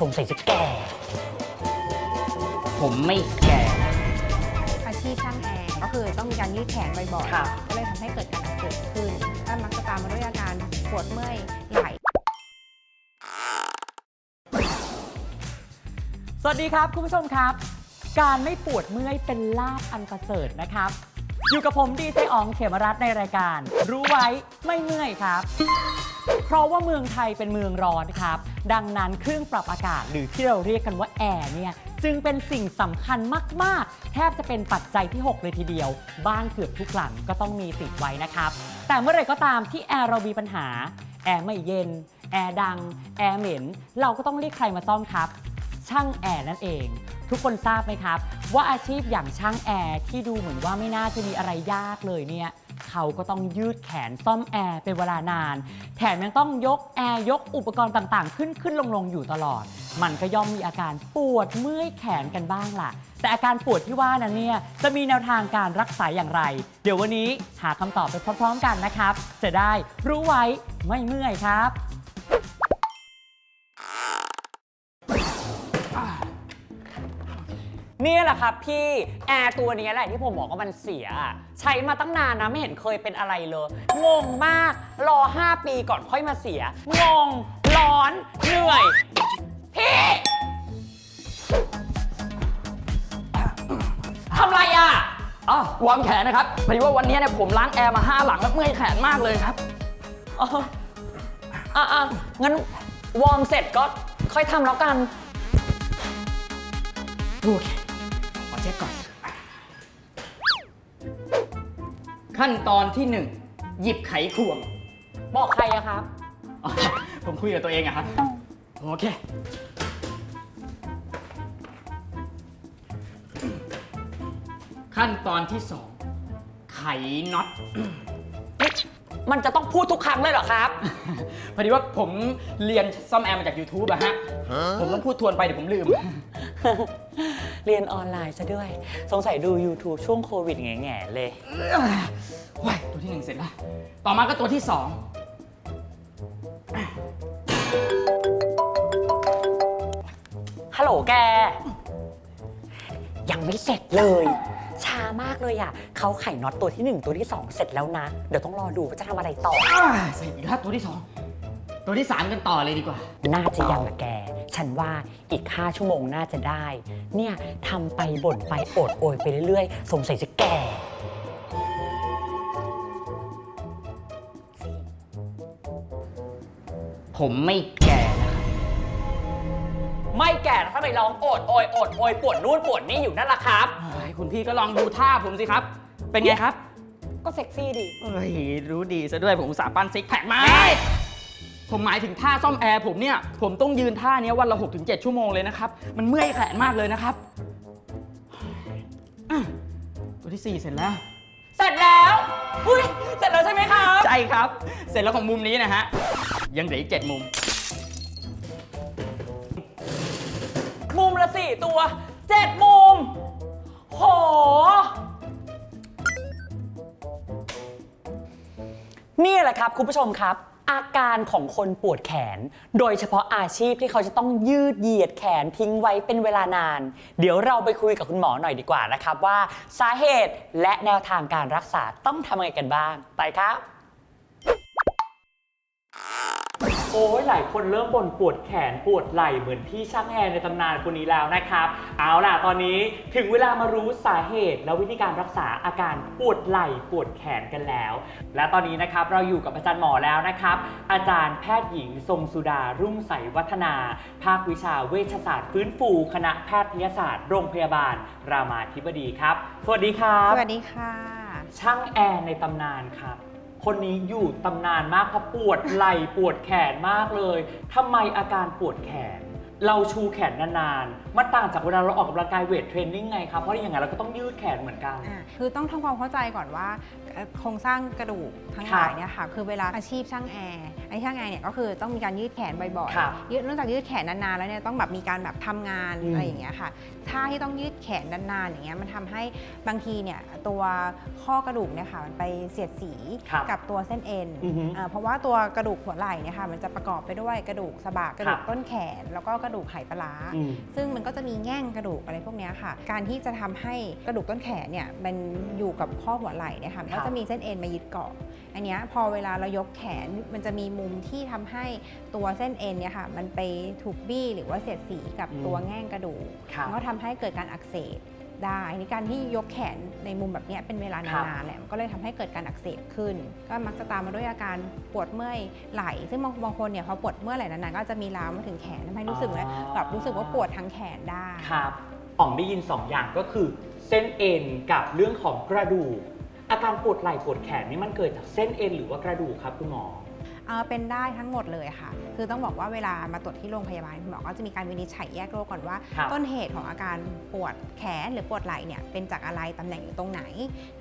สงสัยจะแก่ ผมไม่แก่ อาชีพช่างแอร์ก็คือต้องมีการยืดแขนบ่อยค่ะ ๆก็เลยทำให้เกิดการอักเสบขึ้นและมักจะตามมาด้วยอาการปวดเมื่อยไหล่สวัสดีครับ คุณผู้ชมครับ การไม่ปวดเมื่อยเป็นลาบอันประเสริฐนะครับ อยู่กับผมดีเจอองเขมรัตน์ในรายการ รู้ไว้ไม่เมื่อยครับ เพราะว่าเมืองไทยเป็นเมืองร้อนครับ ดังนั้นเครื่องปรับอากาศหรือที่เราเรียกกันว่าแอร์เนี่ยจึงเป็นสิ่งสำคัญมาก ๆ แทบจะเป็นปัจจัยที่ 6 เลยทีเดียว บ้านเกือบทุกหลังก็ต้องมีติดไว้นะครับ แต่เมื่อไรก็ตามที่แอร์เรามีปัญหา แอร์ไม่เย็น แอร์ดัง แอร์เหม็น เราก็ต้องเรียกใครมาซ่อมครับ ช่างแอร์นั่นเอง ทุกคนทราบไหมครับ ว่าอาชีพอย่างช่างแอร์ที่ดูเหมือนว่าไม่น่าจะมีอะไรยากเลยเนี่ยเขาก็ต้องยืดแขนซ่อมแอร์เป็นเวลานาน แถมยังต้องยกแอร์ยกอุปกรณ์ต่างๆ ขึ้นขึ้นลงลงอยู่ตลอด มันก็ย่อมมีอาการปวดเมื่อยแขนกันบ้างล่ะ แต่อาการปวดที่ว่านั้นเนี่ยจะมีแนวทางการรักษาอย่างไร เดี๋ยววันนี้หาคำตอบไปพร้อม ๆ กันนะครับ จะได้รู้ไว้ไม่เมื่อยครับ นี่ยแหละครับพี่แอร์ตัวนี้แหละที่ผมบอกว่ามันเสีย ใช้มาตั้งนานนะไม่เห็นเคยเป็นอะไรเลย งงมาก รอ 5 ปีก่อนค่อยมาเสีย งง ร้อน เหนื่อย พี่ทำไรอะอ๋อวอร์มแขนนะครับพอดีว่าวันนี้เนี่ยผมล้างแอร์มาห้าหลังแล้วเมื่อยแขนมากเลยครับอ๋ออะอะงั้นวอร์มเสร็จก็ค่อยทำแล้วกัน โอเค ขั้นตอนที่หนึ่งหยิบไขควง บอกใครอะครับ อ๋อผมคุยกับตัวเองอะครับ โอเค ขั้นตอนที่สองไขน็อต มันจะต้องพูดทุกครั้งเลยเหรอครับ พอดีว่าผมเรียนซ่อมแอร์มาจาก YouTube อะฮะ ผมต้องพูดทวนไปเดี๋ยวผมลืม เรียนออนไลน์ซะด้วย สงสัยดู YouTube ช่วงโควิดแง่ๆเลย ว้ายตัวที่หนึ่งเสร็จแล้วต่อมาก็ตัวที่สองฮัลโหลแก ยังไม่เสร็จเลย ช้ามากเลยอะ เขาไขน็อตตัวที่ 1 ตัวที่ 2 เสร็จแล้วนะ เดี๋ยวต้องรอดูว่าจะทำอะไรต่ออ่าเสร็จอีกแล้วตัวที่สอง ตัวที่สามกันต่อเลยดีกว่า น่าจะยังอะแก ฉันว่าอีก 5 ชั่วโมงน่าจะได้ เนี่ยทำไปบ่นไปโอดโอยไปเรื่อยๆ สงสัยจะแก่ผมไม่แก่นะครับไม่แก่ถ้าไปร้องโอดโอยโอดโอยปวดนู่นปวดนี่อยู่นั่นละครับ เฮ้ยคุณพี่ก็ลองดูท่าผมสิครับ เป็นไงครับก็เซ็กซี่ดี เอ้ยรู้ดีซะด้วยผมอุตสาห์ปั้นซิกแพคมา ผมหมายถึงท่าซ่อมแอร์ผมเนี่ย ผมต้องยืนท่าเนี้ยวันละ6-7 ชั่วโมงเลยนะครับ มันเมื่อยแขนมากเลยนะครับอะตัวที่ 4 เสร็จแล้ว เสร็จแล้วอุ้ยเสร็จแล้วใช่ไหมครับ ใช่ครับ เสร็จแล้วของมุมนี้นะฮะ ยังเหลืออีกเจ็ดมุม มุมละสี่ตัวเจ็ดมุม โห นี่แหละครับ คุณผู้ชมครับ อาการของคนปวดแขน โดยเฉพาะอาชีพที่เขาจะต้องยืดเหยียดแขนทิ้งไว้เป็นเวลานาน เดี๋ยวเราไปคุยกับคุณหมอหน่อยดีกว่านะครับว่าสาเหตุและแนวทางการรักษาต้องทำยังไงกันบ้าง ไปครับ โอ้ยหลายคนเริ่มบ่นปวดแขนปวดไหล่เหมือนพี่ช่างแอร์ในตำนานคนนี้แล้วนะครับ เอาล่ะตอนนี้ถึงเวลามารู้สาเหตุ และวิธีการรักษาอาการปวดไหล่ปวดแขนกันแล้ว และตอนนี้นะครับเราอยู่กับอาจารย์หมอแล้วนะครับ อาจารย์แพทย์หญิงทรงสุดารุ่งใสวัฒนา ภาควิชาเวชศาสตร์ฟื้นฟู คณะแพทยศาสตร์โรงพยาบาล รามาธิบดีครับ สวัสดีครับ สวัสดีค่ะ ช่างแอร์ในตำนานครับ คนนี้อยู่ตำนานมากเพราะปวดไหล่ปวดแขนมากเลยทำไมอาการปวดแขน เราชูแขนนานๆ มันต่างจากเวลาเราออกกำลังกายเวทเทรนนิ่งไงครับ เพราะอย่างนั้นเราก็ต้องยืดแขนเหมือนกัน อ่าคือต้องทำความเข้าใจก่อนว่าเอ่อโครงสร้างกระดูกทั้งหครับลายเนี่ยค่ะคือเวลาอาชีพช่างแอร์ไอ้ช่างแอร์เนี่ยก็คือต้องมีการยืดแขนบ่อยครับๆยืดนอกจากยืดแขนนานๆแล้วเนี่ยต้องแบบมีการแบบทำงานอืม อะไรอย่างเงี้ยค่ะท่าที่ต้องยืดแขนนานๆอย่างเงี้ยมันทำให้บางทีเนี่ยตัวข้อกระดูกเนี่ยค่ะมันไปเสียดสีครับ กับตัวเส้นเอ็น อือฮึอ่าเพราะว่าตัวกระดูกหัวไหล่เนี่ยค่ะมันจะประกอบไปด้วยกระดูกสะบักกระดูคกรับต้นแขน แล้วก็กระดูกไหปลาร้าอืม ซึ่งมันก็จะมีแง่งกระดูกอะไรพวกเนี้ยค่ะ การที่จะทำให้กระดูกต้นแขนเนี่ยมันอยู่กับข้อหัวไหล่เนี่ยค่ะมันครัก็บจะมีเส้นเอ็นมายึดเกาะ อันเนี้ยพอเวลาเรายกแขนมันจะมีมุมที่ทำให้ตัวเส้นเอ็นเนี่ยค่ะมันไปถูกบี้หรือว่าเสียดสีกับอืมตัวแง่งกระดูกครับมันก็ทำให้เกิดการอักเสบ ได้ในการที่ยกแขนในมุมแบบเนี้ยเป็นเวลาครับนานๆแหละมันก็เลยทำให้เกิดการอักเสบขึ้น ก็มักจะตามมาด้วยอาการปวดเมื่อยไหล่ซึ่งบางบางคนเนี่ยพอปวดเมื่อยไหล่นานๆก็จะมีลามมาถึงแขนทำให้รู้สึกว่าแบบรู้สึกว่าปวดทั้งแขนได้ครับอ๋องได้ยิน 2 อย่างก็คือ เส้นเอ็นกับเรื่องของกระดูกอาการปวดไหล่ปวดแขนนี่มันเกิดจากเส้นเอ็นหรือว่ากระดูกครับคุณหมอ เอ่อเป็นได้ทั้งหมดเลยค่ะ คือต้องบอกว่าเวลามาตรวจที่โรงพยาบาลคุณหมอก็จะมีการวินิจฉัยแยกโรคก่อนว่า ครับ ต้นเหตุของอาการปวดแขนหรือปวดไหล่เนี่ยเป็นจากอะไรตำแหน่งอยู่ตรงไหน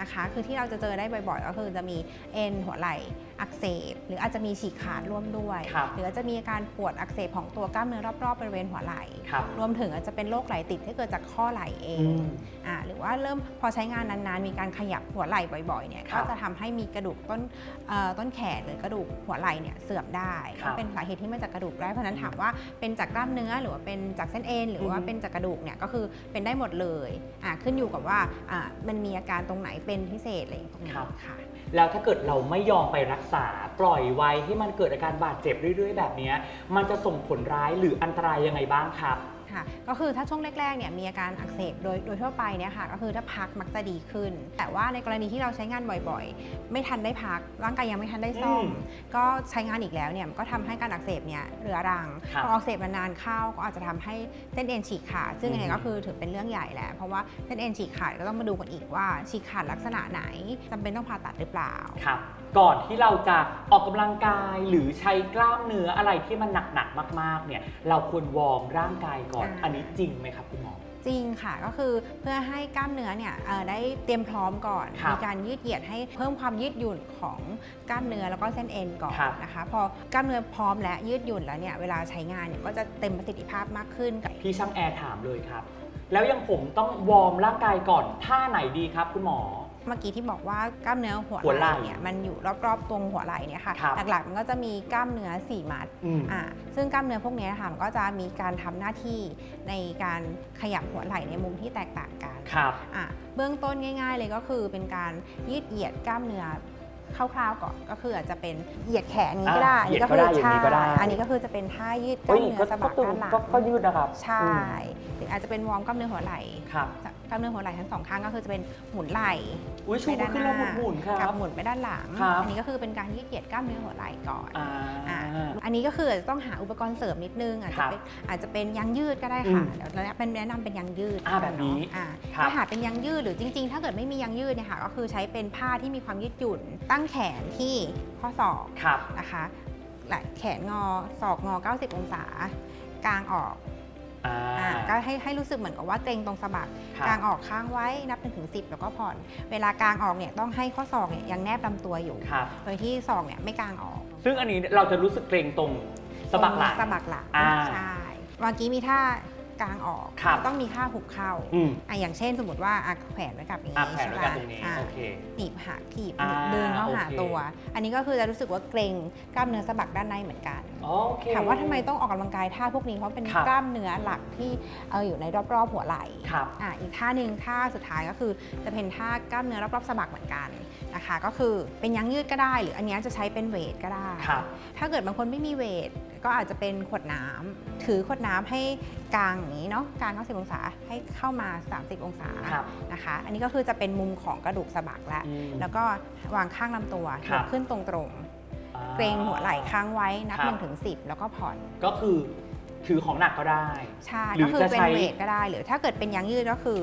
นะคะ คือที่เราจะเจอได้บ่อยๆ ก็คือจะมีเอ็นหัวไหล่ อักเสบ หรืออาจจะมีฉีกขาดร่วมด้วย ครับหรืออาจจะมีอาการปวดอักเสบของตัวกล้ามเนื้อรอบๆบริเวณหัวไหล่ ครับรวมถึงอาจจะเป็นโรคไหล่ติดที่เกิดจากข้อไหล่เองอืมอ่าหรือว่าเริ่มพอใช้งานนานๆ มีการขยับหัวไหล่บ่อยๆเนี่ยครัก็บจะทำให้มีกระดูกต้นเอ่อต้นแขนหรือกระดูกหัวไหล่เนี่ยเสื่อมได้ครับก็เป็นสาเหตุที่มาจากกระดูกได้เพราะฉะนั้นถามว่าเป็นจากกล้ามเนื้อหรือว่าเป็นจากเส้นเอ็นหรือว่าอือฮึ เป็นจากกระดูกเนี่ยก็คือเป็นได้หมดเลยอ่าขึ้นอยู่กับว่าอ่ามันมีอาการตรงไหนเป็นพิเศษอะไรอย่างเงี้ยค่ะ แล้วถ้าเกิดเราไม่ยอมไปรักษาปล่อยไว้ให้มันเกิดอาการบาดเจ็บเรื่อย ๆ แบบเนี้ยมันจะส่งผลร้ายหรืออันตรายยังไงบ้างครับค่ะก็คือถ้าช่วงแรกๆเนี่ยมีอาการอักเสบโดยโดยทั่วไปเนี่ยค่ะก็คือถ้าพักมักจะดีขึ้น แต่ว่าในกรณีที่เราใช้งานบ่อยๆ ไม่ทันได้พัก ร่างกายยังไม่ทันได้ซ่อมอืมก็ใช้งานอีกแล้วเนี่ยมันก็ทำให้การอักเสบเนี่ยเรื้อรังครับพออักเสบนานๆเข้าก็อาจจะทำให้เส้นเอ็นฉีกขาดซึ่งยังไงอืมก็คือถือเป็นเรื่องใหญ่แหละเพราะว่าเส้นเอ็นฉีกขาดก็ต้องมาดูกันอีกว่าฉีกขาดลักษณะไหนจำเป็นต้องผ่าตัดหรือเปล่าครับ ก่อนที่เราจะออกกำลังกายหรือใช้กล้ามเนื้ออะไรที่มันหนักๆมากๆเนี่ยเราควรวอร์มร่างกายก่อน อ่า อันนี้จริงไหมครับคุณหมอ จริงค่ะก็คือเพื่อให้กล้ามเนื้อเนี่ยเอ่อได้เตรียมพร้อมก่อน ครับมีการยืดเหยียดให้เพิ่มความยืดหยุ่นของกล้ามเนื้อแล้วก็เส้นเอ็นก่อนครับ นะคะพอกล้ามเนื้อพร้อมและยืดหยุ่นแล้วเนี่ยเวลาใช้งานเนี่ยก็จะเต็มประสิทธิภาพมากขึ้นพี่ช่างแอร์ถามเลยครับ แล้วยังผมต้องวอร์มร่างกายก่อนท่าไหนดีครับคุณหมอ เมื่อกี้ที่บอกว่ากล้ามเนื้อหัวหัวไหไหล่ล่เนี่ยมันอยู่รอบๆตรงหัวไหล่เนี่ยค่ะครับหลักๆมันก็จะมีกล้ามเนื้อสี่มัดอืม อ่าซึ่งกล้ามเนื้อพวกเนี้ยค่ะมันก็จะมีการทำหน้าที่ในการขยับหัวไหล่ในมุมที่แตกต่างกัน ครับ อะเบื้องต้นง่ายๆเลยก็คือเป็นการยืดเหยียดกล้ามเนื้อคร่าวๆก่อนก็คืออาจจะเป็นเหยียดแขนอย่างนี้ก็ได้อ่าเหยียดก็ได้อย่างนี้ก็ได้ ใช่อันนี้ก็คือจะเป็นท่ายืดกล้ามเนื้อสะบักด้านหลังก็ยืดนะครับใช่หรืออาจจะเป็นวอร์มกล้ามเนื้อหัวไหล่ครับ กล้ามเนื้อหัวไหล่ทั้งสองข้างก็คือจะเป็นหมุนไหล่อุ้ยชูขึ้นแล้วหมุนๆคกัรับบ หมุนไปด้านหลัง ครับอันนี้ก็คือเป็นการยืดเหยียดกล้ามเนื้อหัวไหล่ก่อนอ่าอ่าอันนี้ก็คืออาจจะต้องหาอุปกรณ์เสริมนิดนึงอาจครัจะบเป็นอาจจะเป็นยางยืดก็ได้ค่ะอืมเดี๋ยวเราเป็นแนะนำเป็นยางยืดอ่าแบบนี้เาะอ่าครับ ถ้าหาเป็นยางยืดหรือจริง ๆ ถ้าเกิดไม่มียางยืดเนี่ยค่ะก็คือใช้เป็นผ้าที่มีความยืดหยุ่น ตั้งแขนที่ข้อศอก ครับ นะคะและแขนงอศอกงอ 90 องศากางออก อ่า อ่าก็ให้ให้รู้สึกเหมือนกับว่าเกรงตรงสะบักครับ กางออกค้างไว้นับ1ถึง10แล้วก็ผ่อน เวลากางออกเนี่ยต้องให้ข้อศอกเนี่ยยังแนบลำตัวอยู่ ครับ โดยที่ศอกเนี่ยไม่กางออกซึ่งอันนี้เราจะรู้สึกเกรงตรงสะบักหลังตรงสะบักหลังอ่า ใช่เมื่อกี้มีท่า กางออกครับต้องมีท่าหุบเข้าอืม อะอย่างเช่นสมมติว่าอะแขวนไว้กับอย่างอะนี้แขวนใช่ไว้ปะกับตรงนี้อะ โอเค หนีบหักถีบอ่าเดินเข้าหาโอเค ตัว อันนี้ก็คือจะรู้สึกว่าเกรงกล้ามเนื้อสะบักด้านในเหมือนกันโอเค ถามว่าทำไมต้องออกกำลังกายท่าพวกนี้เพราะเป็นครับ กล้ามเนื้อหลักที่เอออยู่ในรอบๆหัวไหล่ครับ อะอีกท่าหนึ่งท่าสุดท้ายก็คือจะเป็นท่ากล้ามเนื้อรอบๆสะบักเหมือนกันนะคะ ก็คือเป็นยางยืดก็ได้ หรืออันเนี้ยจะใช้เป็นเวทก็ได้ ครับถ้าเกิดบางคนไม่มีเวท ก็อาจจะเป็นขวดน้ำถือขวดน้ำให้กลางอย่างนี้เนาะกลาง90องศาให้เข้ามา 30 องศาครับนะคะ อันนี้ก็คือจะเป็นมุมของกระดูกสะบักแล้วอืมแล้วก็วางข้างลำตัวครัยบกขึ้นตรงๆเกรงหัวไหล่ค้างไว้นับครับ1นถึงสิแล้วก็ผ่อนก็คือถือของหนักก็ได้ ใช่หรือก็คือจะเป็นใช้เวทก็ได้ หรือถ้าเกิดเป็นยางยืดก็คือ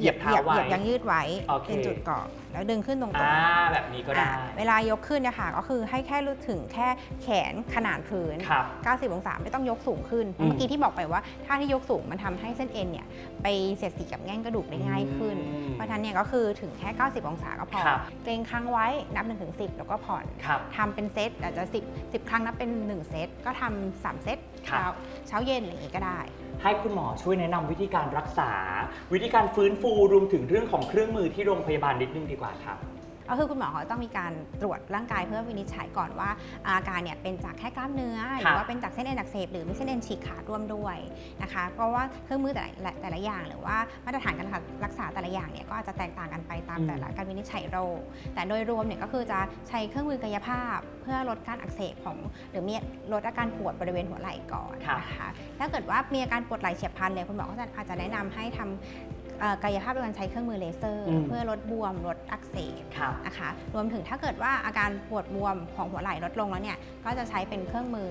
เหยียบเท้าไว้เหยียบยางยืดไว้โอเค เป็นจุดเกาะแล้วดึงขึ้นตรงอ่าๆแบบนี้ก็ได้อ่าเวลายกขึ้นเนี่ยค่ะก็คือให้แค่รู้ถึงแค่แขนขนาดพื้น ครับ 90 องศาไม่ต้องยกสูงขึ้น อืม เมื่อกี้ที่บอกไปว่าท่าที่ยกสูงมันทำให้เส้นเอ็นเนี่ยไปเสียดสีกับแง่งกระดูกได้ง่ายขึ้น อืม เพราะฉะนั้นเนี่ยก็คือถึงแค่ 90 องศาก็พอครับ เกรงค้างไว้นับ1ถึง10แล้วก็ผ่อนครับ ทำเป็นเซตอาจจะ10 10 ครั้งนับเป็น 1 เซต ก็ทำ3เซตครับ เช้าเช้าเย็นอะไรอย่างงี้ก็ได้ ให้คุณหมอช่วยแนะนำวิธีการรักษา วิธีการฟื้นฟูรวมถึงเรื่องของเครื่องมือที่โรงพยาบาลนิดนึงดีกว่าครับ ก็คือคุณหมอเขาต้องมีการตรวจร่างกายเพื่อวินิจฉัยก่อนว่าอาการเนี่ยเป็นจากแค่กล้ามเนื้อ หรือว่าเป็นจากเส้นเอ็นอักเสบหรือมีเส้นเอ็นฉีกขาดร่วมด้วยนะคะ เพราะว่าเครื่องมือแต่ละแต่ละอย่างหรือว่ามาตรฐานการรักษาแต่ละอย่างเนี่ยก็อาจจะแตกต่างกันไปตามอืมแต่ละการวินิจฉัยโรค แต่โดยรวมเนี่ยก็คือจะใช้เครื่องมือกายภาพ เพื่อลดการอักเสบของ หรือมีลดอาการปวดบริเวณหัวไหล่ก่อนนะคะ ถ้าเกิดว่ามีอาการปวดไหล่เฉียบพลันเลยคุณหมอก็จะอาจจะแนะนำให้ทำเอ่อ กายภาพโดยการใช้เครื่องมือเลเซอร์ อืม เพื่อลดบวม ลดอักเสบครับ นะคะรวมถึงถ้าเกิดว่าอาการปวดบวมของหัวไหล่ลดลงแล้วเนี่ยก็จะใช้เป็นเครื่องมือ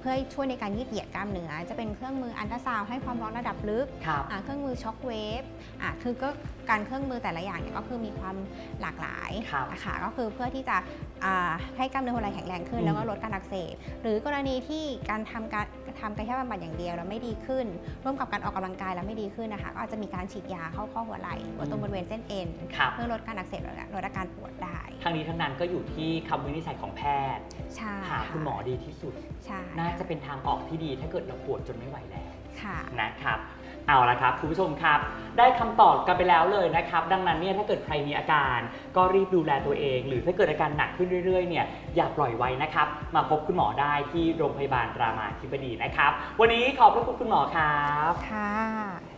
เพื่อช่วยในการยืดเหยียดกล้ามเนื้อจะเป็นเครื่องมืออันตราซาวด์ให้ความร้อนระดับลึก ครับ อ่าเครื่องมือช็อคเวฟอ่าคือก็การเครื่องมือแต่ละอย่างเนี่ยก็คือมีความหลากหลายครับนะคะก็คือเพื่อที่จะอ่าให้กล้ามเนื้อหัวไหล่แข็งแรงขึ้น อืมแล้วก็ลดการอักเสบ หรือกรณีที่การทำการ ทำกายภาพบำบัดอย่างเดียวแล้วไม่ดีขึ้น ร่วมกับการออกกำลังกายแล้วไม่ดีขึ้นนะคะ ก็อาจจะมีการฉีดยาเข้าข้อหัวไหล่หรือว่าตรงบริเวณเส้นเอ็นครับเพื่อลดการอักเสบและลดอาการปวดได้ทั้งนี้ทั้งนั้นก็อยู่ที่คำวินิจฉัยของแพทย์ใช่หาคุณหมอดีที่สุดใช่น่าจะเป็นทางออกที่ดีถ้าเกิดเราปวดจนไม่ไหวแล้วค่ะนะครับ เอาละครับคุณผู้ชมครับ ได้คำตอบกันไปแล้วเลยนะครับ ดังนั้นเนี่ยถ้าเกิดใครมีอาการ ก็รีบดูแลตัวเอง หรือถ้าเกิดอาการหนักขึ้นเรื่อยๆเนี่ยอย่าปล่อยไว้นะครับ มาพบคุณหมอได้ที่โรงพยาบาลรามาธิบดีนะครับ วันนี้ขอบพระคุณคุณหมอครับค่ะ